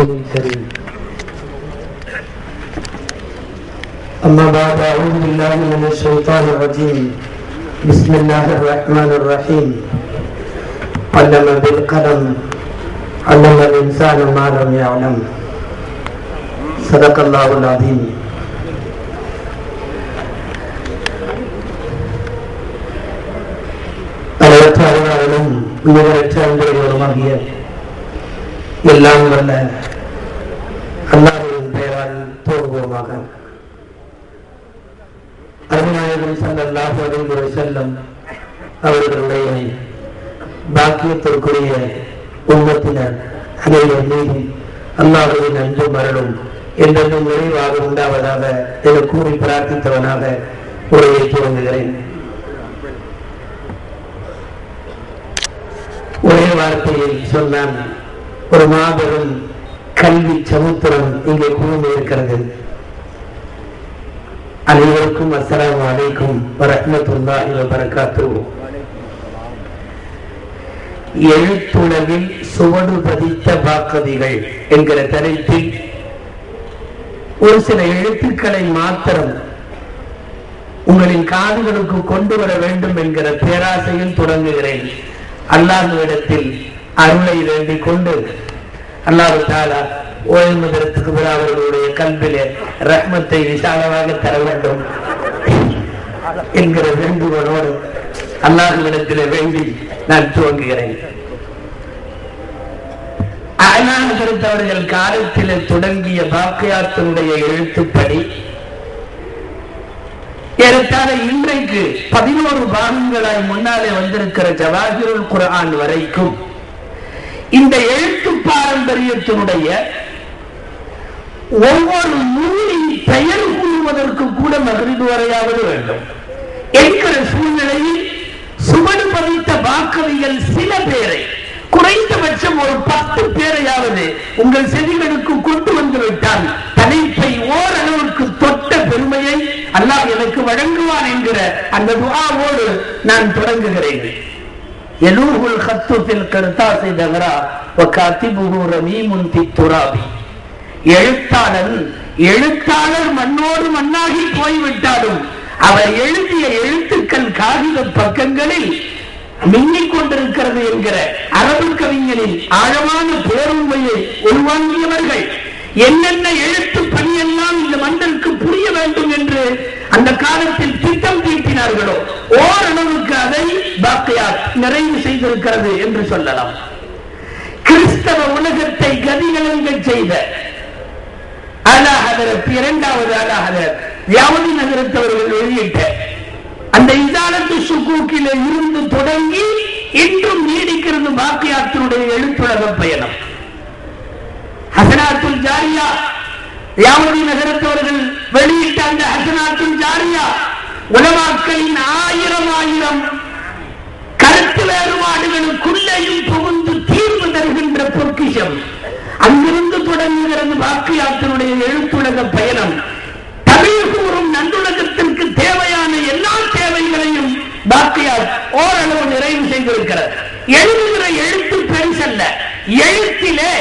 الكريم أما بعد أعوذ بالله من الشيطان الرجيم بسم الله الرحمن الرحيم علم بالقلم علم الإنسان ما لم يعلم صدق الله العظيم அளவற்ற அறிவாளனும் நிகரற்ற அன்புடையவருமாகிய எல்லாம் வல்ல அருநாயகம் ஸல்லல்லாஹு அவர்களுடைய பாக்கியத்திற்குரிய உண்மத்தினர் அனைவர் மீதும் அல்லாஹ்வின் அன்பு மரணும் என்றென்றும் நிறைவாக உண்டாவதாக என கூறி பிரார்த்தித்தவனாக உரையை துவங்குகிறேன். ஒரே வார்த்தையில் சொன்னான் ஒரு மாபெரும் கல்வி சமுத்திரம் இங்கே குழுமி இருக்கிறது அனைவருக்கும் அஸ்லாம் வலைக்கும் வரஹ்மத்துல்லாஹி வபரகாத்துஹு. எழுத்துணவில் சுவடு பதித்த வாக்கதிகள் என்கிற தலைப்பில் ஒரு சில எழுத்துக்களை மாத்திரம் உங்களின் காதுகளுக்கு கொண்டு வர வேண்டும் என்கிற பேராசையில் தொடங்குகிறேன். அல்லாஹ்விடத்தில் அருளை வேண்டிக் கொண்டு அல்லாஹு தாலா ஓய்வதற்கு அவர்களுடைய கல்விலே ரஹ்மத்தை விசாலமாக தர வேண்டும் என்கிற வேண்டுகோளோடு அல்லாஹ்விடத்திலே வேண்டி நான் துவங்குகிறேன். அவர்கள் காலத்திலே தொடங்கிய பாக்கியாத்தினுடைய எழுத்துப்படி ஏறத்தாழ இன்றைக்கு பதினோரு பாகங்களாய் முன்னாலே வந்திருக்கிற ஜவாஹிருல் குரான் வரைக்கும் இந்த எழுத்து பாரம்பரியத்தினுடைய ஒவ்வொரு நூலின் பெயர் கூறுவதற்கு கூட மகிழ்ந்து வரையாவது வேண்டும். என்கிற சூழ்நிலையில் சுமடு பதித்த வாக்கவிகள் சில பேரை குறைந்தபட்சம் ஒரு பத்து பேரையாவது உங்கள் செவிகளுக்கு கொண்டு வந்து விட்டால் தலைப்பை ஓரளவுக்கு தொட்ட பெருமையை அல்லாஹ் எனக்கு வழங்குவான் என்கிற அந்த துவாவோடு நான் தொடங்குகிறேன். எலூஹுல் ஹத்து ஃபில் கர்தாசி தகரா வ எழுத்தாளன் எழுத்தாளர் மண்ணோடு மண்ணாகி போய்விட்டாலும் அவர் எழுதிய எழுத்துக்கள் காகித பக்கங்களில் மின்னிக் கொண்டிருக்கிறது என்கிற அரபு கவிஞரின் ஆழமான பேருண்மையை உள்வாங்கியவர்கள் என்னென்ன எழுத்து பணியெல்லாம் இந்த மண்டலுக்கு புரிய வேண்டும் என்று அந்த காலத்தில் திட்டம் தீட்டினார்களோ ஓரளவுக்கு அதை பாக்கையார் நிறைவு செய்திருக்கிறது என்று சொல்லலாம். கிறிஸ்தவ உலகத்தை கதிகலங்க செய்த அலாஹதரத் இரண்டாவது அலாஹதர் யாவதி நகரத்தவர்கள் வெளியிட்ட அந்த இதாலத்து சுக்கூக்கில இருந்து தொடங்கி இன்றும் நீடிக்கிறது பாக்கியாத்தினுடைய எழுத்துலக பயணம். ஹசனாத்துல் ஜாரியா யாவதி நகரத்தவர்கள் வெளியிட்ட அந்த ஹசனாத்துல் ஜாரியா உலமாக்களின் ஆயிரம் ஆயிரம் வேறுபாடுகளுக்குள்ளேயும் புகுந்து தீர்வு தருகின்ற பொக்கிஷம். அங்கிருந்து தொடங்குகிறது பாக்கியாத்தினுடைய எழுத்துலக பயணம். தமிழ் கூறும் நல்லுலகத்திற்கு தேவையான எல்லா தேவைகளையும் பாக்கியார் ஓரளவு நிறைவு செய்திருக்கிறார். எழுதுகிற எழுத்து பெருசல்ல எழுத்திலே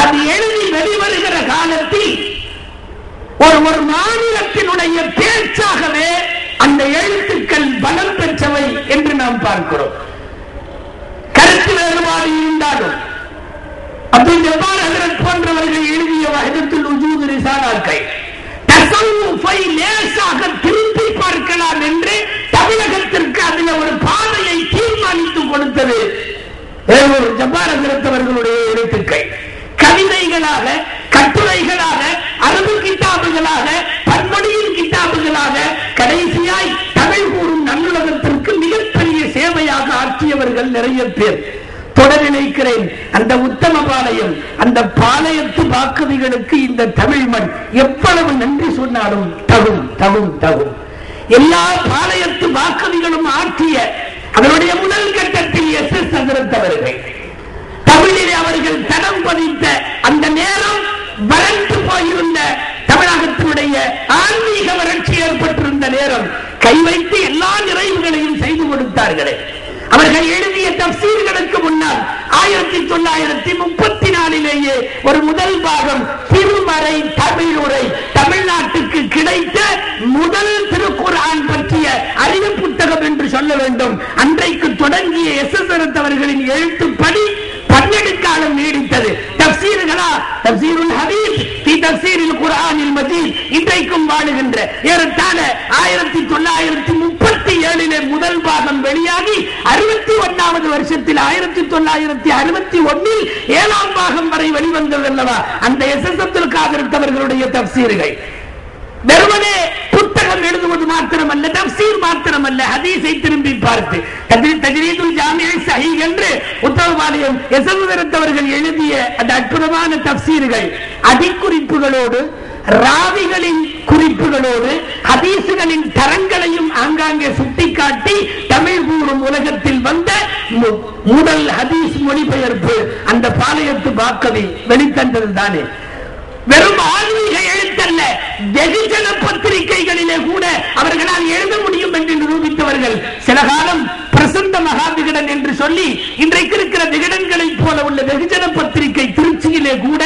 அது எழுதி வெளிவருகிற காலத்தில் ஒரு ஒரு மாநிலத்தினுடைய பேச்சாகவே அந்த எழுத்துக்கள் பலம் பெற்றவை என்று நாம் பார்க்கிறோம் கருத்து வேறுபாடு இருந்தாலும் அப்துல் ஜப்பார் ஹசரத் போன்றவர்கள் எழுதிய வகதத்தில் உஜூது தசவுஃபை லேசாக திருப்பி பார்க்கலாம் என்று தமிழகத்திற்கு அதில் ஒரு பாதையை தீர்மானித்து கொடுத்தது. ஒரு ஜப்பார் ஹசரத் கவிதைகளாக கட்டுரைகளாக அரபு கிட்டாபுகளாக பன்மொழியின் கிட்டாபுகளாக கடைசியாய் தமிழ் கூறும் நல்லுலகத்திற்கு மிகப்பெரிய சேவையாக ஆற்றியவர்கள் நிறைய பேர். தொடர் நினைக்கிறேன் அந்த உத்தம பாளையம் அந்த பாளையத்து வாக்குதிகளுக்கு இந்த தமிழ் மண் எவ்வளவு நன்றி சொன்னாலும் தகும் தகும் தகும். எல்லா பாளையத்து வாக்குதிகளும் ஆற்றிய அதனுடைய முதல் கட்டத்தில் எஸ் எஸ் நகரத்தவர்கள் தமிழில் அவர்கள் தடம் பதித்த அந்த நேரம் வறண்டு போயிருந்த தமிழகத்தினுடைய ஆன்மீக வறட்சி ஏற்பட்டிருந்த நேரம் கை வைத்து எல்லா நிறைவுகளையும் செய்து கொடுத்தார்களே. அவர்கள் எழுதிய தப்சீர்களுக்கு முன்னால் ஆயிரத்தி தொள்ளாயிரத்தி முப்பத்தி நாலிலேயே ஒரு முதல் பாகம் திருமறை தமிழ் உரை தமிழ்நாட்டுக்கு கிடைத்த முதல் திருக்குர்ஆன் பற்றிய அறிவு புத்தகம் என்று சொல்ல வேண்டும். அன்றைக்கு தொடங்கிய எஸ் எஸ் அவர்களின் எழுத்துப்படி பன்னெண்டு காலம் நீடித்தது. தப்சீர்களா? தப்சீருல் ஹபீஸ் தப்சீரில் குர்ஆனில் மஜீத் இன்றைக்கும் வாழுகின்ற ஏறத்தாழ ஆயிரத்தி தொள்ளாயிரத்தி முப்பத்தி ஏழிலே முதல் பாகம் வெளியாகி அறுபத்தி ஒன்னாவது வருஷத்தில் ஆயிரத்தி தொள்ளாயிரத்தி அறுபத்தி ஒன்னில் ஏழாம் பாகம் வரை வெளிவந்தது அல்லவா? அந்த எஸ் எஸ் அப்துல் காதர் தப்சீர்கள் வெறுமனே புத்தகம் எழுதுவது மாத்திரமல்ல தப்சீர் மாத்திரமல்ல ஹதீஸை திரும்பி பார்த்து. தஜ்ரீதுல் ஜாமியை சஹி என்று உத்தரவாலயம் எசவுதரத்தவர்கள் எழுதிய அந்த அற்புதமான தப்சீர்கள். அடிக்குறிப்புகளோடு ராவிகளின் குறிப்புகளோடு ஹதீசுகளின் தரங்களையும் ஆங்காங்கே சுட்டிக்காட்டி தமிழ் கூறும் உலகத்தில் வந்த முதல் ஹதீஸ் மொழிபெயர்ப்பு அந்த பாளையத்து பாக்கவி வெளித்தந்தது தானே வெறும் ஆன்மீக எழுத்தல்ல வெகுஜன பத்திரிகைகளிலே கூட அவர்களால் எழுத முடியும் என்று நிரூபித்தவர்கள். சில காலம் பிரசந்த மகா விகடன் என்று சொல்லி இன்றைக்கு இருக்கிற விகடன்களைப் போல உள்ள வெகுஜன பத்திரிகை திருச்சியிலே கூட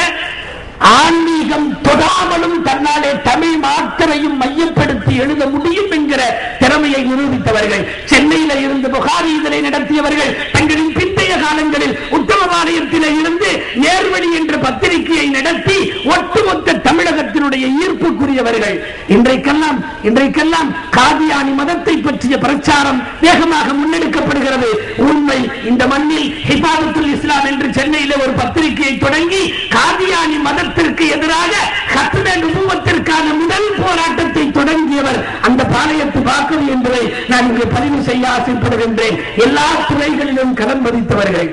ஆன்மீகம் தொடாமலும் தன்னாலே தமிழ் மாத்திரையும் மையப்படுத்தி எழுத முடியும் என்கிற திறமையை நிரூபித்தவர்கள். சென்னையில இருந்து புகாரி இதனை நடத்தியவர்கள் தங்களின் பிந்தைய காலங்களில் உத்தமபாளையத்திலே இருந்து நேர்வழி என்ற பத்திரிகையை நடத்தி ஒட்டுமொத்த தமிழகத்தினுடைய ஈர்ப்புக்குரியவர்கள். இன்றைக்கெல்லாம் இன்றைக்கெல்லாம் காதியானி மதத்தை பற்றிய பிரச்சாரம் வேகமாக முன்னெடுக்கப்படுகிறது. உண்மை இந்த மண்ணில் ஹிபாதத்துல் இஸ்லாம் என்று சென்னையில ஒரு பத்திரிகையை தொடங்கி காதியானி மதத்திற்கு எதிராக முதல் போராட்டத்தை தொடங்கியவர் அந்த பாளையத்து நான் இங்கு பதிவு செய்ய ஆசைப்படுகின்றேன். எல்லா துறைகளிலும் கடன் பதித்தவர்கள்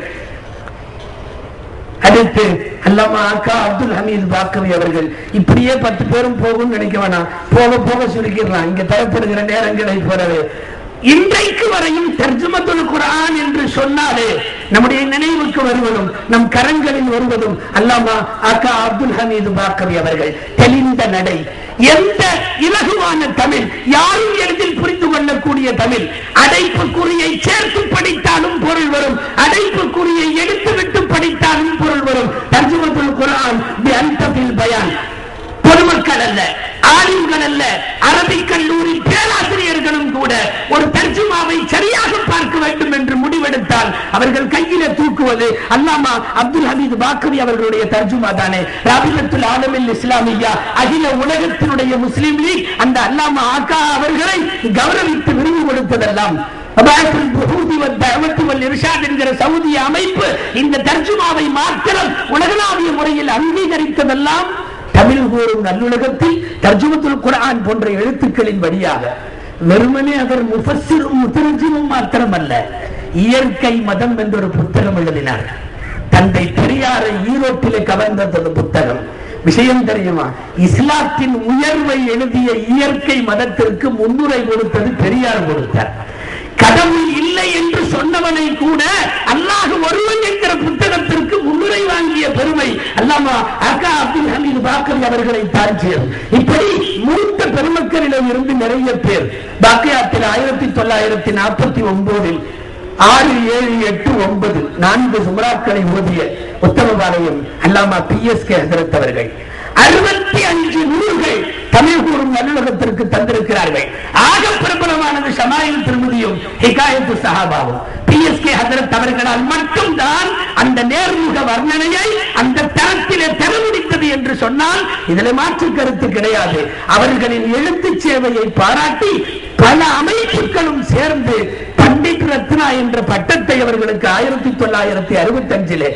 அடுத்து அல்லாமா அக்கா அப்துல் ஹமீத் பாக்கவி அவர்கள். இப்படியே பத்து பேரும் போகும் நினைக்க வேணாம். போக போக சுருக்கிடலாம். இங்க தரப்படுகிற நேரங்களை போலவே இன்றைக்கு வரையும் தர்ஜமத்துல் குரான் என்று சொன்னாலே நம்முடைய நினைவுக்கு வருவதும் நம் கரங்களில் வருவதும் அல்லாமா அக்கா அப்துல் ஹமீது பாக்கவி அவர்கள் தெளிந்த நடை. எந்த இலகுவான தமிழ் யாரும் எளிதில் புரிந்து கொள்ளக்கூடிய தமிழ். அடைப்பு குறியை சேர்த்து படித்தாலும் பொருள் வரும் அடைப்பு குறியை எடுத்துவிட்டு படித்தாலும் பொருள் வரும். தர்ஜமத்துல் குரான் பயான். பொதுமக்கள் அல்ல ஆலிம்கள் அல்ல அரபிக் கல்லூரி பேராசிரியர்களும் கூட ஒரு தர்ஜுமாவை சரியாக பார்க்க வேண்டும் என்று முடிவெடுத்தால் அவர்கள் கையில தூக்குவது அல்லாமா அப்துல் ஹமீத் பாக்கவி அவர்களுடைய தர்ஜுமா தானே. ராபிலத்துல் ஆலமில் இஸ்லாமியா அகில உலகத்தினுடைய முஸ்லீம் லீக் அந்த அல்லாமா ஆக்கா அவர்களை கௌரவித்து விரும்பி கொடுத்ததெல்லாம் அமைப்பு இந்த தர்ஜுமாவை மாத்திரம் உலகளாவிய முறையில் அங்கீகரித்ததெல்லாம் தமிழ் கூறும் நல்லுலகத்தில் தர்ஜுமத்துல் குரான் போன்ற எழுத்துக்களின் வழியாக வெறுமனே அவர் முஃபஸ்ஸிரும் முத்தரஜிமும் மாத்திரமல்ல இயற்கை மதம் என்ற ஒரு புத்தகம் எழுதினார். தந்தை பெரியாரை ஈரோட்டிலே கவர்ந்தது அந்த புத்தகம். விஷயம் தெரியுமா? இஸ்லாத்தின் உயர்வை எழுதிய இயற்கை மதத்திற்கு முன்னுரை கொடுத்தது பெரியார் கொடுத்தார். கடவுள் இல்லை என்று அவர்களை இப்படி மூத்த பெருமக்களிடம் இருந்து நிறைய பேர் பாக்கியாத்தில் ஆயிரத்தி தொள்ளாயிரத்தி நாற்பத்தி ஒன்பதில் ஆறு ஏழு எட்டு ஒன்பது நான்கு சுமராக்களை ஓதிய உத்தமபாளையம் அல்லாமா பி எஸ் கே ஹசரத் அவர்கள். அறுபத்தி அஞ்சு நூல்கள் தமிழ் கூறும் நல்லுலகத்திற்கு தந்திருக்கிறார்கள். ஆக பிரபலமானது ஷமாயில் திருமதியும் ஹிகாயத்து சஹாபாவும். பி எஸ் கே ஹசரத் அவர்களால் மட்டும்தான் அந்த நேர்முக வர்ணனையை அந்த தரத்திலே தரமுடித்தது என்று சொன்னால் இதுல மாற்று கருத்து கிடையாது. அவர்களின் எழுத்து சேவையை பாராட்டி பல அமைப்புகளும் சேர்ந்து பண்டிட் ரத்னா என்ற பட்டத்தை அவர்களுக்கு ஆயிரத்தி தொள்ளாயிரத்தி அறுபத்தி அஞ்சிலே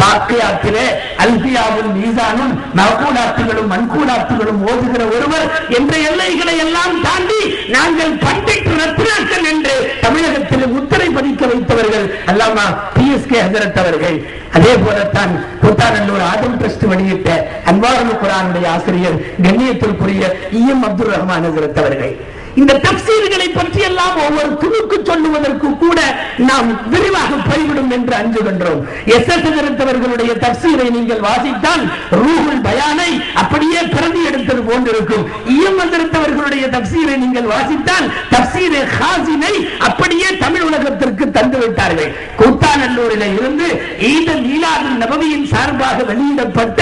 பாக்கியாத்திலே அல்பியாவும் மீசானும் நவகூடாத்துகளும் மண்கூடாத்துகளும் ஓதுகிற ஒருவர் என்ற எல்லைகளை எல்லாம் தாண்டி நாங்கள் பண்டிட் ரத்னாக்கள் என்று தமிழகத்தில் முத்திரை பதிக்க வைத்தவர்கள் Allama P S K Hazrat அவர்கள். அதே போலத்தான் புத்தானல்லூர் ஆதம் டிரஸ்ட் வெளியிட்ட அன்வாருல் குரானுடைய ஆசிரியர் கண்ணியத்திற்குரிய இ எம் அப்துல் ரஹ்மான் ஹசரத் அவர்கள். இந்த தப்சீர்களை பற்றி எல்லாம் ஒவ்வொரு துணுக்கு சொல்லுவதற்கு கூட நாம் விரிவாக போய்விடும் என்று அஞ்சுகின்றோம் எஸ் எஸ் அவர்களுடைய தப்சீரை நீங்கள் வாசித்தால் ரூகுல் பயானை அப்படியே பிரதி எடுத்தது போன்றிருக்கும். இஎம் அவர்களுடைய தப்சீரை நீங்கள் வாசித்தால் தப்சீரை ஹாசினை அப்படியே தமிழ் உலகத்திற்கு தந்து விட்டார்கள். கூத்தாநல்லூரில் இருந்து ஈத மீலாது நபவியின் சார்பாக வெளியிடப்பட்ட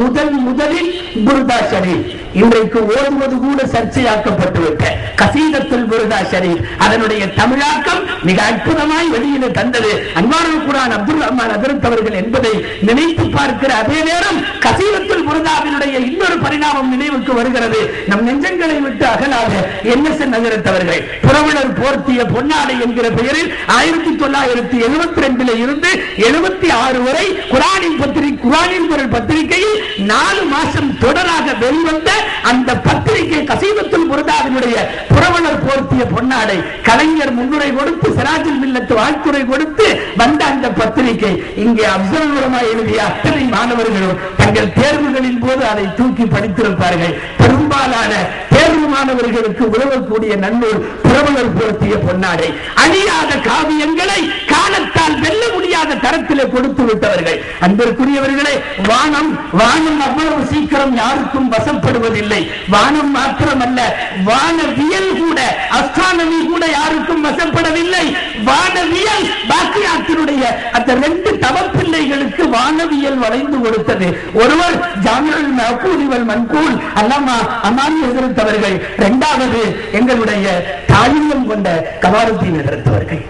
முதல் முதலில் புர்தா ஷரீப் இன்றைக்கு ஓதுவது கூட சர்ச்சையாக்கப்பட்டு விட்ட கசீதத்துல் புர்தா ஷரீப் அதனுடைய தமிழாக்கம் மிக அற்புதமாய் வெளியில தந்தது. அன்பான குரான் அப்துல் ரஹ்மான் அதிரத் அவர்கள் என்பதை நினைத்து பார்க்கிற அதே நேரம் கசீதத்தில் விருதாவினுடைய இன்னொரு பரிணாமம் நினைவுக்கு வருகிறது. நம் நெஞ்சங்களை விட்டு அகலாக என் எஸ் நகரத்தவர்கள் புறவிழர் போர்த்திய பொன்னாடை என்கிற பெயரில் ஆயிரத்தி தொள்ளாயிரத்தி எழுபத்தி ரெண்டுல இருந்து எழுபத்தி ஆறு வரை குரானின் பத்திரிகை குரானின் குரல் பத்திரிகையில் நாலு மாசம் தொடராக வெளிவந்த அந்த பத்திரிகை கசீதத்துல் புரதாவினுடைய புறவலர் போர்த்திய பொன்னாடை கலைஞர் முன்னுரை கொடுத்து சிராஜில் மில்லத்து வாழ்த்துறை கொடுத்து வந்த அந்த பத்திரிகை. இங்கே அப்சர்வரமா எழுதிய அத்தனை மாணவர்களும் தங்கள் தேர்வுகளின் போது அதை தூக்கி படித்திருப்பார்கள். பெரும்பாலான தேர்வு மாணவர்களுக்கு உதவக்கூடிய நன்னூல் புறவலர் போர்த்திய பொன்னாடை. அழியாத காவியங்களை காலத்தால் வெல்ல முடியாத தரத்திலே கொடுத்து விட்டவர்கள். அன்பிற்குரியவர்களே வானம் வானம் அவ்வளவு சீக்கிரம் யாருக்கும் வசப்படுவதில்லை. வானம் மாத்திரமல்ல வானவியல் கூட அஸ்ட்ரானமி கூட யாருக்கும் வசப்படவில்லை. வானவியல் பாக்கியாத்தினுடைய அந்த ரெண்டு தவப்பிள்ளைகளுக்கு வானவியல் வளைந்து கொடுத்தது. ஒருவர் ஜாமியல் மக்கூலிவல் மன்கூல் அல்லாமா அமானி எதிர்த்தவர்கள் இரண்டாவது எங்களுடைய தாயுள்ளம் கொண்ட கமாருத்தீன் எதிர்த்தவர்கள்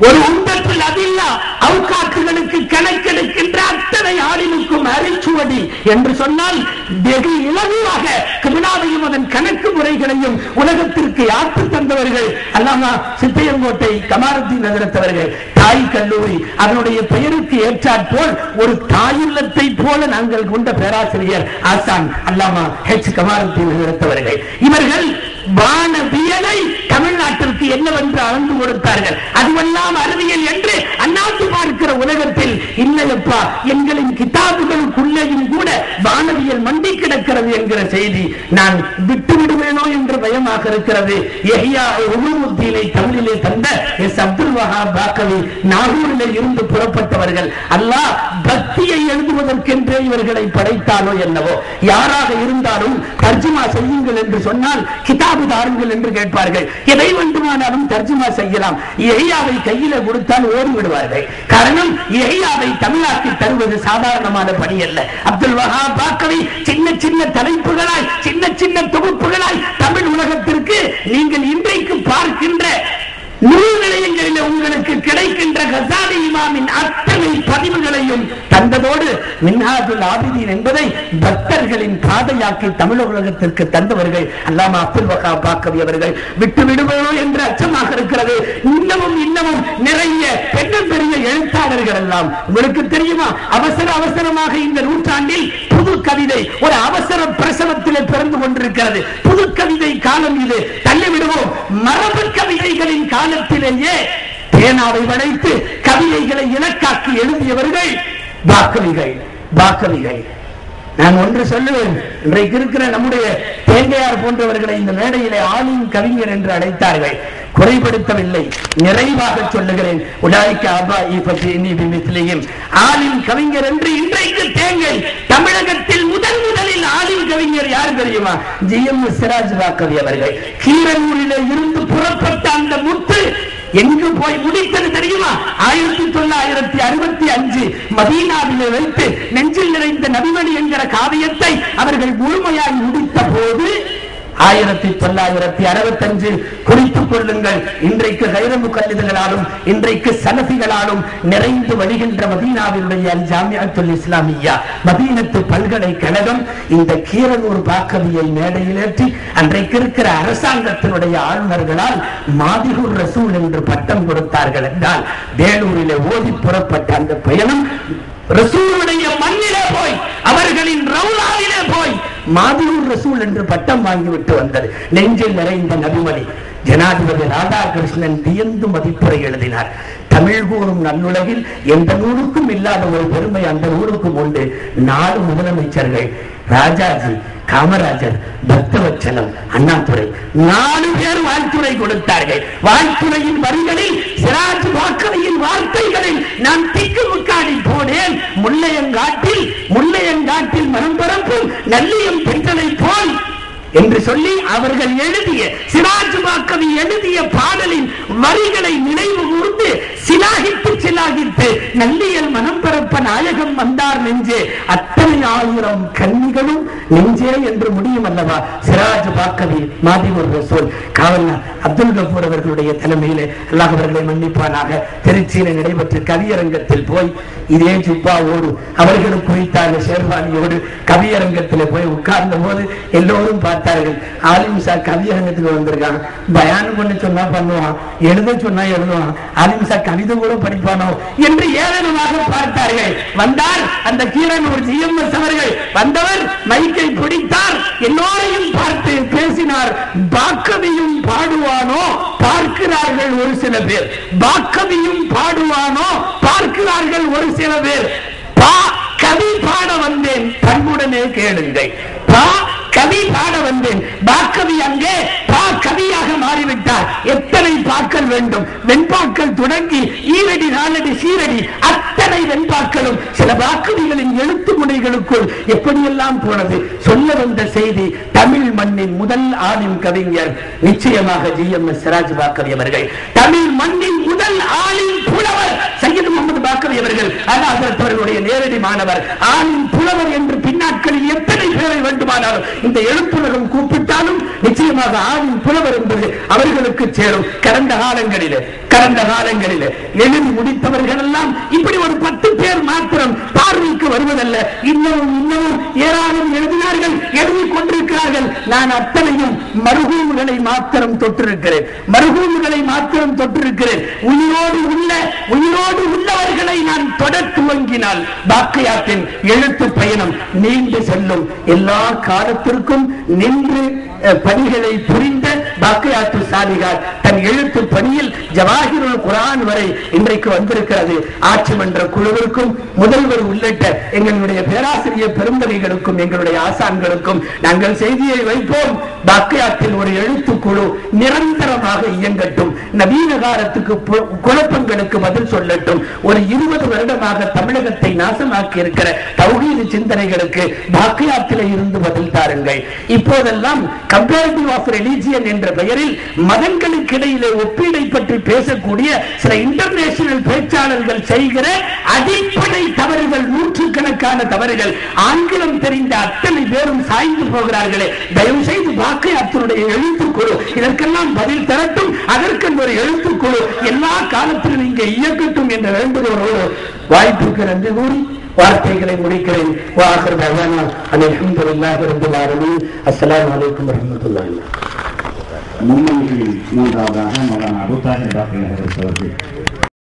ஒரு உண்டத்தில் அதில்லா அவுக்காற்றுகளுக்கு கணக்கெடுக்கின்ற அத்தனை ஆளினுக்கும் அரிச்சுவடி என்று சொன்னால் வெகு இலகுவாக கிருணாவையும் அதன் கணக்கு முறைகளையும் உலகத்திற்கு யாத்து தந்தவர்கள் அல்லாமா சித்தையங்கோட்டை கமாரத்தின் நகரத்தவர்கள் தாய் கல்லூரி அதனுடைய பெயருக்கு ஏற்றாற் போல் ஒரு தாயுள்ளத்தை போல நாங்கள் கொண்ட பேராசிரியர் ஆசான் அல்லாமா ஹெச். கமாரத்தின் நகரத்தவர்கள் இவர்கள் வானவியலை தமிழ்நாட்டிற்கு என்னவென்று அளந்து கொடுத்தார்கள். அதுவெல்லாம் அறிவியல் என்று அந்நாட்டு பார்க்கிற உலகத்தில் இல்லையப்பா எங்களின் கிதாபுகளுக்குள்ளேயும் கூட வானவியல் மண்டி கிடக்கிறது என்கிற செய்தி நான் விட்டு விடுவேனோ என்று பயமாக இருக்கிறது. எஹியா உமமுத்தீனை தமிழிலே தந்த எஸ் அப்துல் வஹா பாக்கவி நாகூரில் இருந்து புறப்பட்டவர்கள். அல்லாஹ் பக்தியை எழுதுவதற்கென்றே இவர்களை படைத்தானோ என்னவோ? யாராக இருந்தாலும் தர்ஜுமா செய்யுங்கள் என்று சொன்னால் கிதாபு தாருங்கள் என்று கேட்பார்கள். எதை வேண்டுமானாலும் தர்ஜுமா செய்யலாம். எய்யாவை கையில கொடுத்தால் ஓடி விடுவார்கள் காரணம் எய்யாவை தமிழாக்கி தருவது சாதாரணமான பணி அல்ல. அப்துல் வஹா பாக்கவை சின்ன சின்ன தலைப்புகளாய் சின்ன சின்ன தொகுப்புகளாய் தமிழ் உலகத்திற்கு நீங்கள் இன்றைக்கு பார்க்கின்ற உரு நிலையங்களில் உங்களுக்கு கிடைக்கின்ற கசாலி இமாமின் அத்தனை பதிவுகளையும் தந்ததோடு மின்ஹாஜுல் ஆபிதீன் என்பதை பக்தர்களின் பாதையாக்கி தமிழக உலகத்திற்கு தந்தவர்கள் அல்லாமா அப்துல் வகா பாக்கவி அவர்கள் விட்டு விடுவோம் என்று அச்சமாக இருக்கிறது. இன்னமும் இன்னமும் நிறைய பெரிய பெரிய எழுத்தாளர்கள் எல்லாம். உங்களுக்கு தெரியுமா? அவசர அவசரமாக இந்த நூற்றாண்டில் புது கவிதை ஒரு அவசர பிரசவத்திலே பிறந்து கொண்டிருக்கிறது. புது கவிதை காலம் இது. தள்ளிவிடுவோம். மரபு கவிதைகளின் காலத்திலேயே பேனாவை வளைத்து கவிதைகளை இலக்காக்கி எழுதியவர்கள் பாக்கவிகள் பாக்கவிகள் நான் ஒன்று சொல்லுவேன். இன்றைக்கு இருக்கிற நம்முடைய தேங்கையார் போன்றவர்களை இந்த மேடையிலே ஆளும் கவிஞர் என்று அழைத்தார்கள். குறைபடுத்தவில்லை நிறைவாக சொல்லுகிறேன். உடாய்க்கு அபா பற்றி மிஸ்லியும் ஆளும் கவிஞர் என்று இன்றைக்கு தேங்கை தமிழகத்தில் முதன் முதலில் ஆலிம் கவிஞர் யார் தெரியுமா? ஜி எம் சிராஜ் வாக்கவி அவர்கள். கீரனூரிலே இருந்து புறப்பட்ட அந்த முத்து எங்கு போய் முடித்தது தெரியுமா? ஆயிரத்தி தொள்ளாயிரத்தி அறுபத்தி அஞ்சு மதீனாவிலே வைத்து நெஞ்சில் நிறைந்த நபிமணி என்கிற காவியத்தை அவர்கள் முழுமையாய் முடித்த போது ஆயிரத்தி தொள்ளாயிரத்தி அறுபத்தஞ்சு குறித்துக் கொள்ளுங்கள். இன்றைக்கு கைரம்பு கல்லிதர்களாலும் இன்றைக்கு சலசிகளாலும் நிறைந்து வருகின்ற மதீனாவினுடைய ஜாமியாத்துல் இஸ்லாமியா மதீனத்து பல்கலைக்கழகம் இந்த கீரனூர் பாக்கவியை மேடையிலேற்றி அன்றைக்கு இருக்கிற அரசாங்கத்தினுடைய ஆளுநர்களால் மாதிகூர் ரசூல் என்று பட்டம் கொடுத்தார்கள் என்றால் வேலூரிலே ஓதி புறப்பட்ட அந்த பயணம் ரசூலுடைய மண்ணிலே போய் அவர்களின் ரவுலாவிலே போய் மாதியூர் ரசூல் என்று பட்டம் வாங்கிவிட்டு வந்தது. நெஞ்சில் நிறைந்த நபிமணி ஜனாதிபதி ராதாகிருஷ்ணன் வியந்து மதிப்புரை எழுதினார். தமிழ் கூறும் நல்லுலகில் எந்த நூலுக்கும் இல்லாத ஒரு பெருமை அந்த ஊருக்கும் உண்டு. நாலு முதலமைச்சர்கள் ராஜாஜி காமராஜர் பக்தவச்சலம் அண்ணாதுரை. நாலு பேர் வாழ்த்துறை கொடுத்தார்கள். வாழ்த்துறையின் வரிகளில் சிராஜ் வாக்கரையின் வார்த்தைகளில் நான் திக்கு முக்காடி போனேன். முல்லையங்காட்டில் முல்லையங்காட்டில் மரம்பரப்பும் நல்லியம் பெண்களை போல் என்று சொல்லி அவர்கள் எழுதிய சிராஜ் கவி எழுதிய பாடலின் வரிகளை நினைவு கூர்ந்து சிலாகித்து சிலாகித்து நல்லியல் மனம் பரப்ப நாயகம் வந்தார் நெஞ்சே. அத்தனை ஆயிரம் கன்னிகளும் நெஞ்சே என்று முடியும் அல்லவா? சிராஜ் பாக்கவி மாதிமர் சொல் காவல்னா அப்துல் கபூர் அவர்களுடைய தலைமையிலே அல்லாஹ் அவர்களை மன்னிப்பானாக. திருச்சியில நடைபெற்ற கவியரங்கத்தில் போய் இதே ஜுப்பாவோடு அவர்களும் குறித்தான ஷேர்வானியோடு கவியரங்கத்தில் போய் உட்கார்ந்த போது எல்லோரும் பார்த்தார்கள் ஆலிம் சார் கவியரங்கத்துக்கு வந்திருக்கான் பயான் பண்ண சொன்னா பண்ணுவான். எழுத சொன்னா எழுதுவான். ஆலிம் சார் கவிதை கூட படிப்பானோ என்று ஏளனமாக பார்த்தார்கள். வந்தார் அந்த கீரனூர் எஸ் அவர்கள். வந்தவர் மைக்கை பிடித்தார். எல்லோரையும் பார்த்து பேசினார். பாக்கவியும் பாடுவானோ? பார்க்கிறார்கள் ஒரு சில பேர். பாக்கவியும் பாடுவானோ? பார்க்கிறார்கள் ஒரு சில பேர். பா கவி பாட வந்தேன். பண்புடனே கேளுங்கள். பா கவி பாட வந்தேன். பாக்கவி அங்கே பா கவியாக மாறிவிட்டார். எத்தனை பாக்கள் வேண்டும்? வெண்பாக்கள் தொடங்கி ஈரடி நாலடி சீரடி அத்தனை வெண்பாக்களும் சில வாக்குகளின் எழுத்து முனைகளுக்குள் எப்படியெல்லாம் போனது? சொல்ல வந்த செய்தி தமிழ் மண்ணின் முதல் ஆளின் கவிஞர் நிச்சயமாக G M S Siraj Baqavi அவர்கள். தமிழ் மண்ணின் முதல் ஆலிம் புலவர் சையது முகமது பாக்கவி அவர்களுடைய நேரடி மாணவர் ஆணின் புலவர் என்று பின்னாட்களில் எத்தனை பேரை வேண்டுமானாலும் இந்த எழுத்துலகம் கூப்பிட்டாலும் நிச்சயமாக ஆணின் புலவர் என்பது அவர்களுக்கு சேரும். கடந்த காலங்களிலே கடந்த காலங்களில் எழுதி முடித்தவர்கள் எல்லாம் இப்படி ஒரு பத்து பேர் மாத்திரம் பார்வைக்கு வருவதல்ல. இன்னமும் இன்னமும் ஏராளம் எழுதினார்கள் எழுதி கொண்டிருக்கிறார்கள் நான் அத்தனையும் மருகூம்களை மாத்திரம் தொட்டிருக்கிறேன். மருகூம்களை மாத்திரம் தொட்டிருக்கிறேன். உயிரோடு உள்ள உயிரோடு உள்ளவர்களை நான் தொட துவங்கினால் பாக்கியாத்தின் எழுத்து பயணம் நீண்டு செல்லும். எல்லா காலத்திற்கும் நின்று பணிகளை புரிந்த பாக்கியாத்து சாலிகார் தன் எழுத்து பணியில் ஜவாஹிருல் குரான் வரை இன்றைக்கு வந்திருக்கிறது. ஆட்சி மன்ற குழுவிற்கும் முதல்வர் உள்ளிட்ட எங்களுடைய பேராசிரியர் பெருந்தகைகளுக்கும் எங்களுடைய ஆசான்களுக்கும் நாங்கள் செய்தியை வைப்போம். பாக்கியாத்தில் ஒரு எழுத்து குழு நிரந்தரமாக இயங்கட்டும். நவீன காலத்துக்கு குழப்பங்களுக்கு பதில் சொல்லட்டும். ஒரு இருபது வருடமாக தமிழகத்தை நாசமாக்கி இருக்கிற தௌகீது சிந்தனைகளுக்கு பாக்கியாத்தில் இருந்து பதில் தாருங்கள். இப்போதெல்லாம் கம்பேரிட்டிவ் ஆஃப் ரிலீஜியன் என்ற பெயரில் மதங்களுக்கு இடையிலே ஒப்பீடை பற்றி பேசக்கூடிய சில இன்டர்நேஷனல் பேச்சாளர்கள் செய்கிற அடிப்படை தவறுகள் நூற்றுக்கணக்கான தவறுகள். ஆங்கிலம் தெரிந்த அத்தனை பேரும் சாய்ந்து போகிறார்களே. தயவு செய்து வாக்கை அத்தனுடைய எழுத்துக்குழு. இதற்கெல்லாம் பதில் தரட்டும். அதற்கென்று ஒரு எழுத்துக்குழு. எல்லா காலத்திலும் இங்கே இயக்கட்டும் என்ற வேண்டுகோளோடு வாய்ப்புக்கு நன்றி கூறி வார்த்தைகளை முடிக்கிறேன். வாகர் பகவானா அல்ஹம்துலில்லாஹி ரப்பில் ஆலமீன். அஸ்ஸலாமு அலைக்கும் வரஹ்மத்துல்லாஹி मुंबई की मुदादा है मौलाना रुता है डॉक्टर नेहरू सर जी